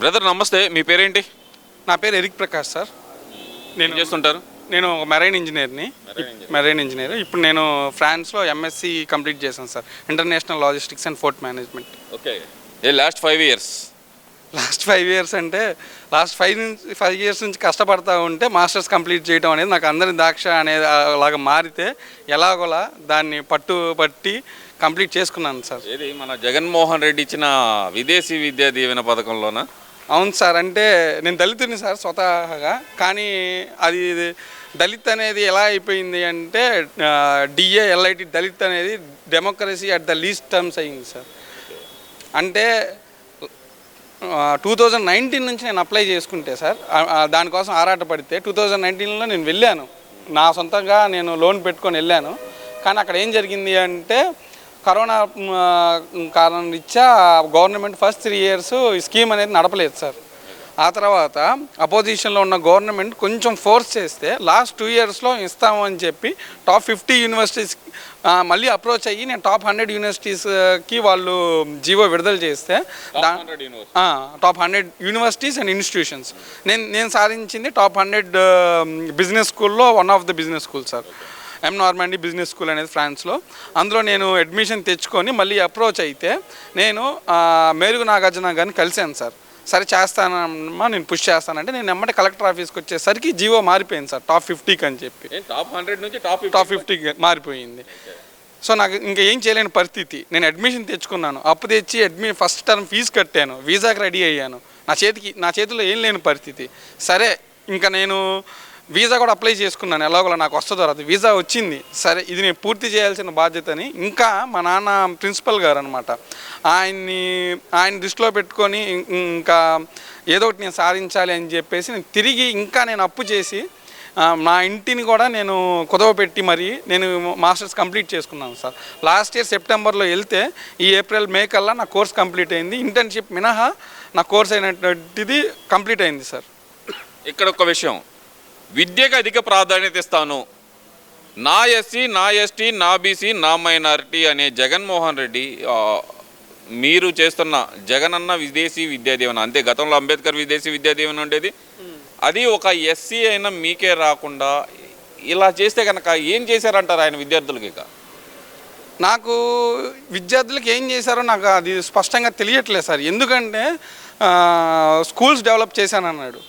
Brother నమస్తే. మీ పేరేంటి? నా పేరు ఎరిక్ ప్రకాష్ సార్. నేను చేస్తుంటారు? నేను ఒక మెరైన్ ఇంజనీర్ని. Marine engineer. ఇప్పుడు నేను ఫ్రాన్స్లో ఎంఎస్సి కంప్లీట్ చేశాను sir. International logistics and port management. Okay. A last five years? Last five years అంటే లాస్ట్ ఫైవ్ నుంచి ఫైవ్ ఇయర్స్ నుంచి కష్టపడతా ఉంటే మాస్టర్స్ కంప్లీట్ చేయడం అనేది నాకు అందరి దాక్ష అనేది అలాగా మారితే ఎలాగోలా దాన్ని పట్టు పట్టి కంప్లీట్ చేసుకున్నాను సార్. ఏది? మన జగన్మోహన్ రెడ్డి ఇచ్చిన విదేశీ విద్యా దీవెన పథకంలోనా? అవును సార్ అంటే నేను దళితుని సార్ స్వతహాగా. కానీ అది దళిత్ అనేది ఎలా అయిపోయింది అంటే D A L I T Dalit అనేది democracy at the least terms అయింది సార్. అంటే టూ థౌజండ్ నైన్టీన్ నుంచి నేను అప్లై చేసుకుంటే సార్ దానికోసం ఆరాట పడితే టూ థౌజండ్ నైన్టీన్లో నేను వెళ్ళాను. నా సొంతంగా నేను లోన్ పెట్టుకొని వెళ్ళాను. కానీ అక్కడ ఏం జరిగింది అంటే కరోనా కారణం రీత్యా గవర్నమెంట్ ఫస్ట్ త్రీ ఇయర్స్ ఈ స్కీమ్ అనేది నడపలేదు సార్. ఆ తర్వాత అపోజిషన్లో ఉన్న గవర్నమెంట్ కొంచెం ఫోర్స్ చేస్తే లాస్ట్ టూ ఇయర్స్లో ఇస్తాము అని చెప్పి టాప్ ఫిఫ్టీ యూనివర్సిటీస్ మళ్ళీ అప్రోచ్ అయ్యి నేను టాప్ హండ్రెడ్ యూనివర్సిటీస్కి వాళ్ళు జీవో విడుదల చేస్తే top hundred universities. And institutions. నేను నేను సాధించింది టాప్ హండ్రెడ్ బిజినెస్ స్కూల్లో one of the business school sir. EM Normandie business school అనేది ఫ్రాన్స్లో. అందులో నేను అడ్మిషన్ తెచ్చుకొని మళ్ళీ అప్రోచ్ అయితే నేను మేరుగు నాగార్జున గారిని కలిశాను సార్. సరే చేస్తానమ్మా నేను పుష్ చేస్తానంటే నేను ఎమ్మటి కలెక్టర్ ఆఫీస్కి వచ్చేసరికి జీవో మారిపోయింది సార్ టాప్ ఫిఫ్టీకి అని చెప్పి. టాప్ హండ్రెడ్ నుంచి టాప్ టాప్ ఫిఫ్టీకి మారిపోయింది. సో నాకు ఇంకా ఏం చేయలేని పరిస్థితి. నేను అడ్మిషన్ తెచ్చుకున్నాను. అప్పు తెచ్చి అడ్మి ఫస్ట్ టర్మ్ ఫీజు కట్టాను. వీసాకి రెడీ అయ్యాను. నా చేతికి నా చేతిలో ఏం లేని పరిస్థితి. సరే ఇంకా నేను వీసా కూడా అప్లై చేసుకున్నాను. ఎలాగోలా నాకు వస్తుందో అది వీసా వచ్చింది. సరే ఇది నేను పూర్తి చేయాల్సిన బాధ్యతని ఇంకా మా నాన్న ప్రిన్సిపల్ గారు అనమాట ఆయన్ని ఆయన దృష్టిలో పెట్టుకొని ఇంకా ఏదో ఒకటి నేను సాధించాలి అని చెప్పేసి నేను తిరిగి ఇంకా నేను అప్పు చేసి నా ఇంటిని కూడా నేను కుదవపెట్టి మరి నేను మాస్టర్స్ కంప్లీట్ చేసుకున్నాను సార్. లాస్ట్ ఇయర్ సెప్టెంబర్లో వెళ్తే ఈ ఏప్రిల్ మే కల్లా నా కోర్స్ కంప్లీట్ అయింది. ఇంటర్న్షిప్ మినహా నా కోర్స్ అయినటువంటిది కంప్లీట్ అయింది సార్. ఇక్కడ ఒక విషయం. విద్యకు అధిక ప్రాధాన్యత ఇస్తాను. నా ఎస్సీ నా ఎస్టీ నా బీసీ నా మైనారిటీ అనే జగన్మోహన్ రెడ్డి మీరు చేస్తున్న జగనన్న విదేశీ విద్యా దీవెన అంతే గతంలో అంబేద్కర్ విదేశీ విద్యా దీవెన ఉండేది. అది ఒక ఎస్సీ అయినా మీకే రాకుండా ఇలా చేస్తే కనుక ఏం చేశారంటారు ఆయన విద్యార్థులకి ఇక? నాకు విద్యార్థులకు ఏం చేశారో నాకు అది స్పష్టంగా తెలియట్లేదు సార్. ఎందుకంటే స్కూల్స్ డెవలప్ చేశానన్నాడు.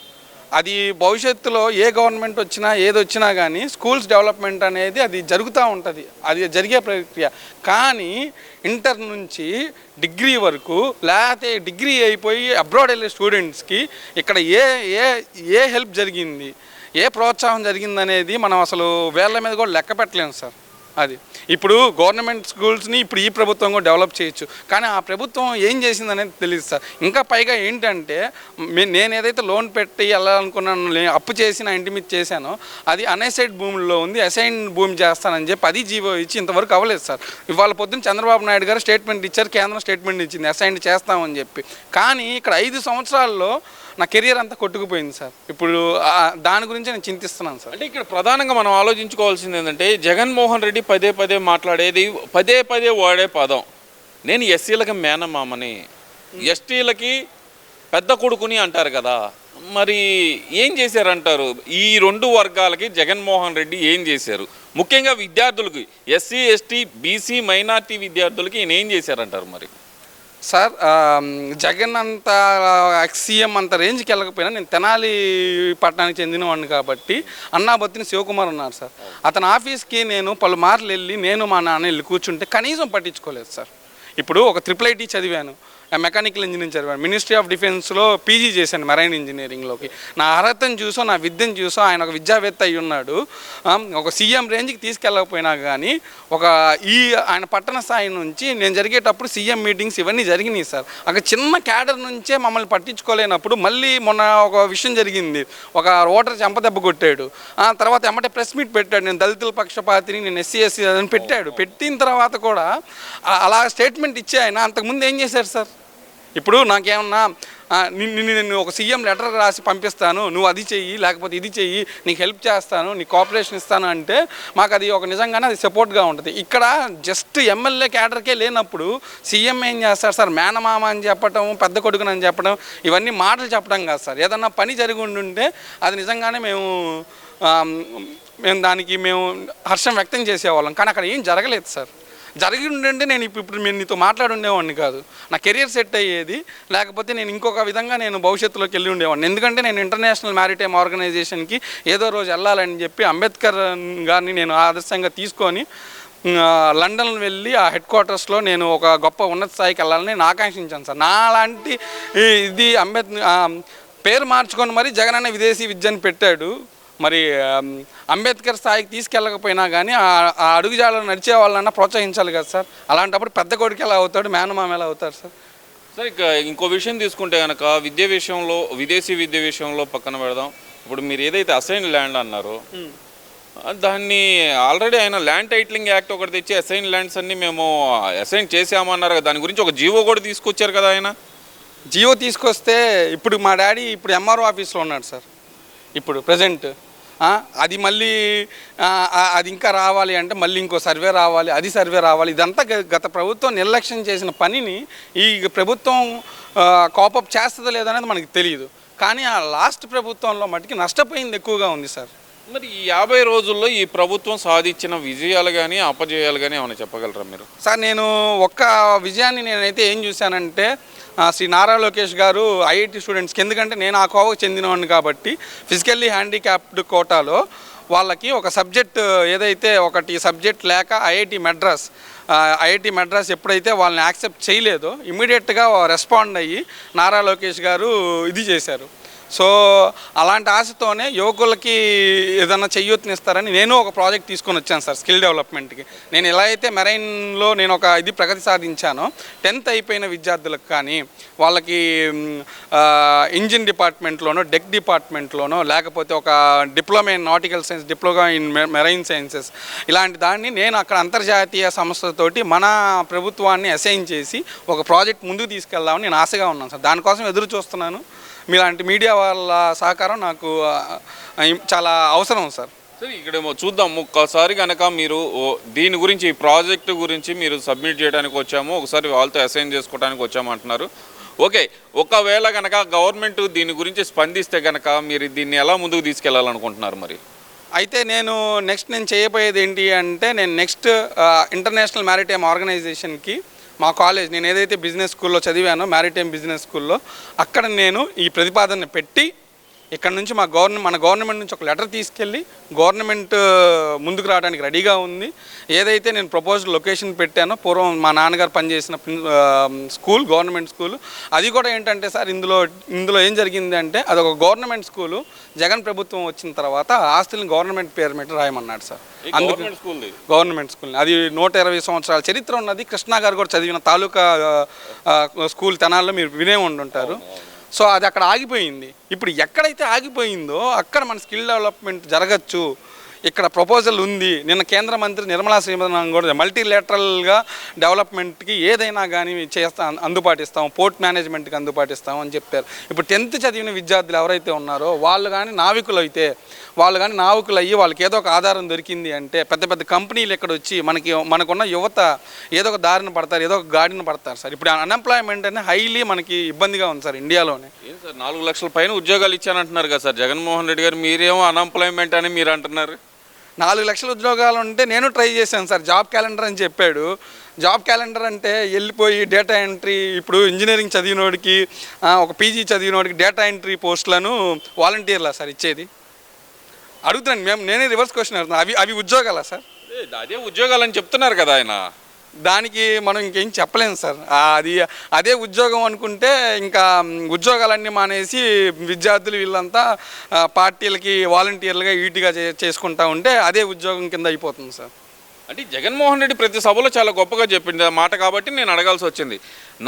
అది భవిష్యత్తులో ఏ గవర్నమెంట్ వచ్చినా ఏది వచ్చినా కానీ స్కూల్స్ డెవలప్మెంట్ అనేది అది జరుగుతూ ఉంటుంది. అది జరిగే ప్రక్రియ. కానీ ఇంటర్ నుంచి డిగ్రీ వరకు లేకపోతే డిగ్రీ అయిపోయి అబ్రాడ్ వెళ్ళే స్టూడెంట్స్కి ఇక్కడ ఏ ఏ ఏ హెల్ప్ జరిగింది ఏ ప్రోత్సాహం జరిగిందనేది మనం అసలు వేళ్ళ మీద కూడా లెక్క పెట్టలేము సార్. అది. ఇప్పుడు గవర్నమెంట్ స్కూల్స్ని ఇప్పుడు ఈ ప్రభుత్వం కూడా డెవలప్ చేయొచ్చు. కానీ ఆ ప్రభుత్వం ఏం చేసిందనేది తెలియదు సార్. ఇంకా పైగా ఏంటంటే నేను ఏదైతే లోన్ పెట్టి వెళ్ళాలనుకున్నాను అప్పు చేసి నా ఇంటి మీద చేశానో అది అన్ఎసైడ్ భూముల్లో ఉంది అసైన్ భూమి చేస్తానని చెప్పి అది జీవో ఇచ్చి ఇంతవరకు అవ్వలేదు సార్. ఇవాళ పొద్దున్న చంద్రబాబు నాయుడు గారు స్టేట్మెంట్ ఇచ్చారు కేంద్రం స్టేట్మెంట్ ఇచ్చింది అసైన్ చేస్తామని చెప్పి. కానీ ఇక్కడ ఐదు సంవత్సరాల్లో నా కెరియర్ అంతా కొట్టుకుపోయింది సార్. ఇప్పుడు దాని గురించి నేను చింతిస్తున్నాను సార్. అంటే ఇక్కడ ప్రధానంగా మనం ఆలోచించుకోవాల్సింది ఏంటంటే జగన్మోహన్ రెడ్డి పదే పదే మాట్లాడేది పదే పదే వాడే పదం. నేను ఎస్సీలకి మేనమామని ఎస్టీలకి పెద్ద కొడుకుని అంటారు కదా. మరి ఏం చేశారంటారు? ఈ రెండు వర్గాలకి జగన్మోహన్ రెడ్డి ఏం చేశారు? ముఖ్యంగా విద్యార్థులకి ఎస్సీ ఎస్టీ బీసీ మైనార్టీ విద్యార్థులకి ఈయన ఏం చేశారంటారు మరి? సార్ జగన్ అంత సీఎం అంత రేంజ్కి వెళ్ళకపోయినా నేను తెనాలి పట్టణానికి చెందినవాడిని కాబట్టి అన్నాబత్తిని శివకుమార్ ఉన్నారు సార్. అతని ఆఫీస్కి నేను పలుమార్లు వెళ్ళి నేను మా నాన్న వెళ్ళి కూర్చుంటే కనీసం పట్టించుకోలేదు సార్. ఇప్పుడు ఒక ట్రిపుల్ ఐటీ చదివాను. మెకానికల్ ఇంజనీరింగ్ చదివాను. మినిస్ట్రీ ఆఫ్ డిఫెన్స్లో పీజీ చేశాను మెరైన్ ఇంజనీరింగ్లోకి నా అర్హతను చూసో నా విద్యను చూసో ఆయన ఒక విద్యావేత్త అయి ఉన్నాడు. ఒక సీఎం రేంజ్కి తీసుకెళ్ళకపోయినా కానీ ఒక ఈ ఆయన పట్టణ స్థాయి నుంచి నేను జరిగేటప్పుడు సీఎం మీటింగ్స్ ఇవన్నీ జరిగినాయి సార్. ఒక చిన్న క్యాడర్ నుంచే మమ్మల్ని పట్టించుకోలేనప్పుడు మళ్ళీ మొన్న ఒక విషయం జరిగింది. ఒక ఓటర్ చెంపదెబ్బ కొట్టాడు. ఆ తర్వాత ఎమ్మటే ప్రెస్ మీట్ పెట్టాడు. నేను దళితుల పక్షపాతిని నేను ఎస్సీ ఎస్సీ అని పెట్టాడు. పెట్టిన తర్వాత కూడా అలా స్టేట్మెంట్ ఇచ్చే ఆయన అంతకుముందు ఏం చేశారు సార్? ఇప్పుడు నాకేమన్నా నిన్ను నేను ఒక సీఎం లెటర్ రాసి పంపిస్తాను నువ్వు అది చెయ్యి లేకపోతే ఇది చెయ్యి నీకు హెల్ప్ చేస్తాను నీకు కోఆపరేషన్ ఇస్తాను అంటే మాకు అది ఒక నిజంగానే అది సపోర్ట్గా ఉంటుంది. ఇక్కడ జస్ట్ ఎమ్మెల్యే క్యాడర్కే లేనప్పుడు సీఎం ఏం చేస్తారు సార్? మేనమామ అని చెప్పడం పెద్ద కొడుకునని చెప్పడం ఇవన్నీ మాటలు చెప్పడం కాదు సార్. ఏదన్నా పని జరిగి ఉండుంటే అది నిజంగానే మేము మేము దానికి మేము హర్షం వ్యక్తం చేసేవాళ్ళం. కానీ అక్కడ ఏం జరగలేదు సార్. జరిగి ఉండంటే నేను ఇప్పుడు ఇప్పుడు నేను నీతో మాట్లాడుండేవాడిని కాదు. నా కెరియర్ సెట్ అయ్యేది లేకపోతే నేను ఇంకొక విధంగా నేను భవిష్యత్తులోకి వెళ్ళి ఉండేవాడిని ఎందుకంటే నేను ఇంటర్నేషనల్ మ్యారిటైమ్ ఆర్గనైజేషన్కి ఏదో రోజు వెళ్ళాలని చెప్పి అంబేద్కర్ గారిని నేను ఆదర్శంగా తీసుకొని లండన్ వెళ్ళి ఆ హెడ్ క్వార్టర్స్లో నేను ఒక గొప్ప ఉన్నత స్థాయికి వెళ్ళాలని నేను ఆకాంక్షించాను సార్. నాలాంటి లాంటి ఇది అంబేద్ పేరు మార్చుకొని మరి జగన్ అనే విదేశీ విద్యను పెట్టాడు. మరి అంబేద్కర్ స్థాయికి తీసుకెళ్ళకపోయినా కానీ ఆ అడుగుజాడలు నడిచే వాళ్ళన్నా ప్రోత్సహించాలి కదా సార్. అలాంటప్పుడు పెద్ద కొడుకు ఎలా అవుతాడు? మేనమామ ఎలా అవుతారు సార్? సరే ఇక ఇంకో విషయం తీసుకుంటే కనుక విద్య విషయంలో విదేశీ విద్య విషయంలో పక్కన పెడదాం. ఇప్పుడు మీరు ఏదైతే అసైన్ ల్యాండ్ అన్నారో దాన్ని ఆల్రెడీ ఆయన ల్యాండ్ టైటిలింగ్ యాక్ట్ ఒకటి తెచ్చి అసైన్ ల్యాండ్స్ అన్ని మేము అసైన్ చేసామన్నారు దాని గురించి ఒక జీవో కూడా తీసుకొచ్చారు కదా ఆయన? జియో తీసుకొస్తే ఇప్పుడు మా డాడీ ఇప్పుడు ఎంఆర్ఓ ఆఫీస్లో ఉన్నాడు సార్. ఇప్పుడు ప్రజెంట్ అది మళ్ళీ అది ఇంకా రావాలి అంటే మళ్ళీ ఇంకో సర్వే రావాలి అది సర్వే రావాలి. ఇదంతా గ- గత ప్రభుత్వం నిర్లక్ష్యం చేసిన పనిని ఈ ప్రభుత్వం కోపప్ చేస్తుందో లేదనేది మనకి తెలియదు కానీ ఆ లాస్ట్ ప్రభుత్వంలో మటుకి నష్టపోయింది ఎక్కువగా ఉంది సార్. మరి ఈ యాభై రోజుల్లో ఈ ప్రభుత్వం సాధించిన విజయాలు కానీ అపజయాలు కానీ ఏమైనా చెప్పగలరా మీరు? సార్ నేను ఒక్క విజయాన్ని నేనైతే ఏం చూశానంటే శ్రీ నారా లోకేష్ గారు ఐఐటి స్టూడెంట్స్కి ఎందుకంటే నేను ఆ కోవకు చెందినవాడిని కాబట్టి ఫిజికల్లీ హ్యాండిక్యాప్డ్ కోటాలో వాళ్ళకి ఒక సబ్జెక్ట్ ఏదైతే ఒకటి సబ్జెక్ట్ లేక ఐఐటి మెడ్రాస్ ఐఐటి మెడ్రాస్ ఎప్పుడైతే వాళ్ళని యాక్సెప్ట్ చేయలేదో ఇమీడియట్గా రెస్పాండ్ అయ్యి నారా లోకేష్ గారు ఇది చేశారు. సో అలాంటి ఆశతోనే యువకులకి ఏదైనా చెయ్యూతనిస్తారని నేను ఒక ప్రాజెక్ట్ తీసుకొని వచ్చాను సార్ స్కిల్ డెవలప్మెంట్కి. నేను ఎలా అయితే మెరైన్లో నేను ఒక ఇది ప్రగతి సాధించానో టెన్త్ అయిపోయిన విద్యార్థులకు కానీ వాళ్ళకి ఇంజిన్ డిపార్ట్మెంట్లోనో డెక్ డిపార్ట్మెంట్లోనో లేకపోతే ఒక diploma in nautical science diploma in marine sciences ఇలాంటి దాన్ని నేను అక్కడ అంతర్జాతీయ సంస్థతోటి మన ప్రభుత్వాన్ని అసైన్ చేసి ఒక ప్రాజెక్ట్ ముందుకు తీసుకెళ్దామని నేను ఆశగా ఉన్నాను సార్. దానికోసం ఎదురు చూస్తున్నాను. మీలాంటి మీడియా వాళ్ళ సహకారం నాకు చాలా అవసరం సార్. సరే ఇక్కడ ఏమో చూద్దాం. ఒక్కసారి కనుక మీరు ఓ, దీని గురించి ఈ ప్రాజెక్ట్ గురించి మీరు సబ్మిట్ చేయడానికి వచ్చాము. ఒకసారి వాళ్ళతో అసైన్ చేసుకోవడానికి వచ్చాము అంటున్నారు ఓకే ఒకవేళ కనుక గవర్నమెంట్ దీని గురించి స్పందిస్తే కనుక మీరు దీన్ని ఎలా ముందుకు తీసుకెళ్ళాలనుకుంటున్నారు మరి? అయితే నేను నెక్స్ట్ నేను చేయబోయేది ఏంటి అంటే నేను నెక్స్ట్ ఇంటర్నేషనల్ మ్యారిటైమ్ ఆర్గనైజేషన్కి మా కాలేజ్ నేను ఏదైతే బిజినెస్ స్కూల్లో చదివానో మ్యారిటైమ్ బిజినెస్ స్కూల్లో అక్కడ నేను ఈ ప్రతిపాదన పెట్టి ఇక్కడ నుంచి మా గవర్నమెంట్ మన గవర్నమెంట్ నుంచి ఒక లెటర్ తీసుకెళ్ళి గవర్నమెంట్ ముందుకు రావడానికి రెడీగా ఉంది. ఏదైతే నేను ప్రపోజ్డ్ లొకేషన్ పెట్టానో పూర్వం మా నాన్నగారు పనిచేసిన స్కూల్ గవర్నమెంట్ స్కూల్ అది కూడా ఏంటంటే సార్ ఇందులో ఇందులో ఏం జరిగింది అంటే అదొక గవర్నమెంట్ స్కూలు జగన్ ప్రభుత్వం వచ్చిన తర్వాత ఆస్తులను గవర్నమెంట్ పేరు మీద రాయమన్నాడు సార్. అందుకు గవర్నమెంట్ స్కూల్ అది నూట ఇరవై సంవత్సరాల చరిత్ర ఉన్నది. కృష్ణా గారు కూడా చదివిన తాలూకా స్కూల్ తెనాల్లో మీరు వినే ఉండుంటారు. సో అది అక్కడ ఆగిపోయింది. ఇప్పుడు ఎక్కడైతే ఆగిపోయిందో అక్కడ మన స్కిల్ డెవలప్మెంట్ జరగచ్చు. ఇక్కడ ప్రపోజల్ ఉంది. నిన్న కేంద్ర మంత్రి నిర్మలా సీతారామన్ కూడా మల్టీలేటరల్గా డెవలప్మెంట్కి ఏదైనా కానీ చేస్తా అందుబాటిస్తాం పోర్ట్ మేనేజ్మెంట్కి అందుబాటిస్తాం అని చెప్పారు. ఇప్పుడు టెన్త్ చదివిన విద్యార్థులు ఎవరైతే ఉన్నారో వాళ్ళు కానీ నావికులు అయితే వాళ్ళు కానీ నావికులు అయ్యి వాళ్ళకి ఏదో ఒక ఆధారం దొరికింది అంటే పెద్ద పెద్ద కంపెనీలు ఇక్కడ వచ్చి మనకి మనకున్న యువత ఏదో ఒక దారిన పడతారు ఏదో ఒక గాడిన పడతారు సార్. ఇప్పుడు అన్ఎంప్లాయ్మెంట్ అనేది హైలీ మనకి ఇబ్బందిగా ఉంది సార్ ఇండియాలోనే. సార్ నాలుగు లక్షల పైన ఉద్యోగాలు ఇచ్చానంటున్నారు కదా సార్. జగన్మోహన్ రెడ్డి గారు మీరేమో అన్ఎంప్లాయ్మెంట్ అని మీరు అంటున్నారు. నాలుగు లక్షల ఉద్యోగాలు ఉంటే నేను ట్రై చేశాను సార్. జాబ్ క్యాలెండర్ అని చెప్పాడు. జాబ్ క్యాలెండర్ అంటే వెళ్ళిపోయి డేటా ఎంట్రీ ఇప్పుడు ఇంజనీరింగ్ చదివినోడికి ఒక పీజీ చదివినోడికి డేటా ఎంట్రీ పోస్టులను వాలంటీర్లా సార్ ఇచ్చేది? అడుగుతున్నాను మేము నేనే రివర్స్ క్వశ్చన్ అడుగుతున్నాను అవి అవి ఉద్యోగాలా సార్? అదే ఉద్యోగాలని చెప్తున్నారు కదా ఆయన. దానికి మనం ఇంకేం చెప్పలేము సార్. అది అదే ఉద్యోగం అనుకుంటే ఇంకా ఉద్యోగాలన్నీ మానేసి విద్యార్థులు వీళ్ళంతా పార్టీలకి వాలంటీర్లుగా ఈటీగా చే చేసుకుంటా ఉంటే అదే ఉద్యోగం కింద అయిపోతుంది సార్. అంటే జగన్మోహన్ రెడ్డి ప్రతి సభలో చాలా గొప్పగా చెప్పింది ఆ మాట కాబట్టి నేను అడగాల్సి వచ్చింది.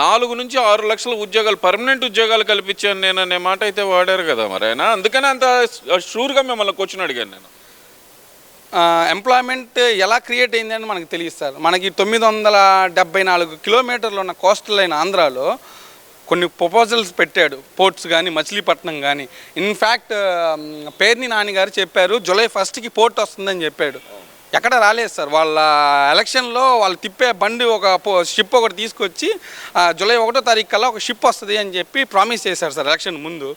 నాలుగు నుంచి ఆరు లక్షల ఉద్యోగాలు పర్మనెంట్ ఉద్యోగాలు కల్పించాను నేను అనే మాట అయితే వాడారు కదా మరి ఆయన. అందుకనే అంత షూర్గా మిమ్మల్ని కూర్చుని అడిగాను నేను. ఎంప్లాయ్మెంట్ ఎలా క్రియేట్ అయిందని మనకు తెలియదు సార్. మనకి తొమ్మిది వందల డెబ్బై నాలుగు కిలోమీటర్లు ఉన్న కోస్టల్ అయిన ఆంధ్రాలో కొన్ని ప్రపోజల్స్ పెట్టాడు. పోర్ట్స్ కానీ మచిలీపట్నం కానీ ఇన్ఫ్యాక్ట్ పేర్ని నాన్నగారు చెప్పారు జూలై ఫస్ట్కి పోర్ట్ వస్తుందని చెప్పాడు. ఎక్కడ రాలేదు సార్. వాళ్ళ ఎలక్షన్లో వాళ్ళు తిప్పే బండి ఒక షిప్ ఒకటి తీసుకొచ్చి ఆ, జూలై ఒకటో తారీఖు కల్లా ఒక షిప్ వస్తుంది అని చెప్పి ప్రామిస్ చేశారు సార్ ఎలక్షన్ ముందు.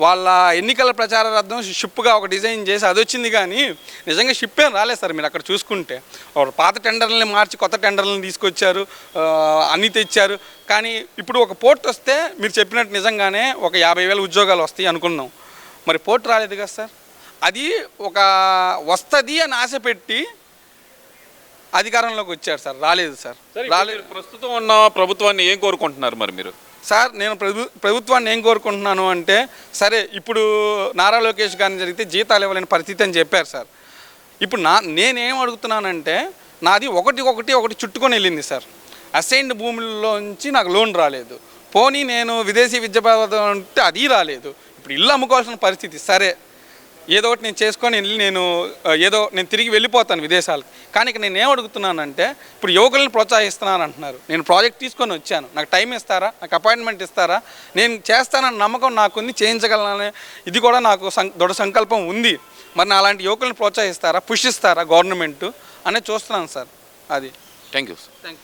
వాళ్ళ ఎన్నికల ప్రచారార్థం షిప్గా ఒక డిజైన్ చేసి అది వచ్చింది కానీ నిజంగా షిప్ ఏం రాలేదు సార్ మీరు అక్కడ చూసుకుంటే. పాత టెండర్లని మార్చి కొత్త టెండర్లను తీసుకొచ్చారు అన్నీ తెచ్చారు. కానీ ఇప్పుడు ఒక పోర్ట్ వస్తే మీరు చెప్పినట్టు నిజంగానే ఒక యాభై వేల ఉద్యోగాలు వస్తాయి అనుకున్నాం. మరి పోర్ట్ రాలేదు కదా సార్? అది ఒక వస్తుంది అని ఆశ పెట్టి అధికారంలోకి వచ్చారు సార్. రాలేదు సార్. రాలేదు. ప్రస్తుతం ఉన్న ప్రభుత్వాన్ని ఏం కోరుకుంటున్నారు మరి మీరు? సార్ నేను ప్రభు ప్రభుత్వాన్ని ఏం కోరుకుంటున్నాను అంటే సరే ఇప్పుడు నారా లోకేష్ గారిని జరిగితే జీతాలు ఇవ్వలేని పరిస్థితి అని చెప్పారు సార్. ఇప్పుడు నా నేనేం అడుగుతున్నానంటే నాది ఒకటి ఒకటి ఒకటి చుట్టుకొని వెళ్ళింది సార్. అసైన్డ్ భూముల్లోంచి నాకు లోన్ రాలేదు. పోనీ నేను విదేశీ విద్య అంటే అది రాలేదు. ఇప్పుడు ఇల్లు అమ్ముకోవాల్సిన పరిస్థితి సరే ఏదో ఒకటి నేను చేసుకొని వెళ్ళి నేను ఏదో నేను తిరిగి వెళ్ళిపోతాను విదేశాలకు. కానీ ఇక నేను ఏం అడుగుతున్నానంటే ఇప్పుడు యువకులను ప్రోత్సహిస్తున్నాను అంటున్నారు. నేను ప్రాజెక్ట్ తీసుకొని వచ్చాను. నాకు టైం ఇస్తారా? నాకు అపాయింట్మెంట్ ఇస్తారా? నేను చేస్తానన్న నమ్మకం నాకుంది చేయించగలననే ఇది కూడా నాకు దృఢ సంకల్పం ఉంది. మరి నా అలాంటి యువకులను ప్రోత్సహిస్తారా? పుషిస్తారా గవర్నమెంట్? అనేది చూస్తున్నాను సార్. అది. Thank you thank you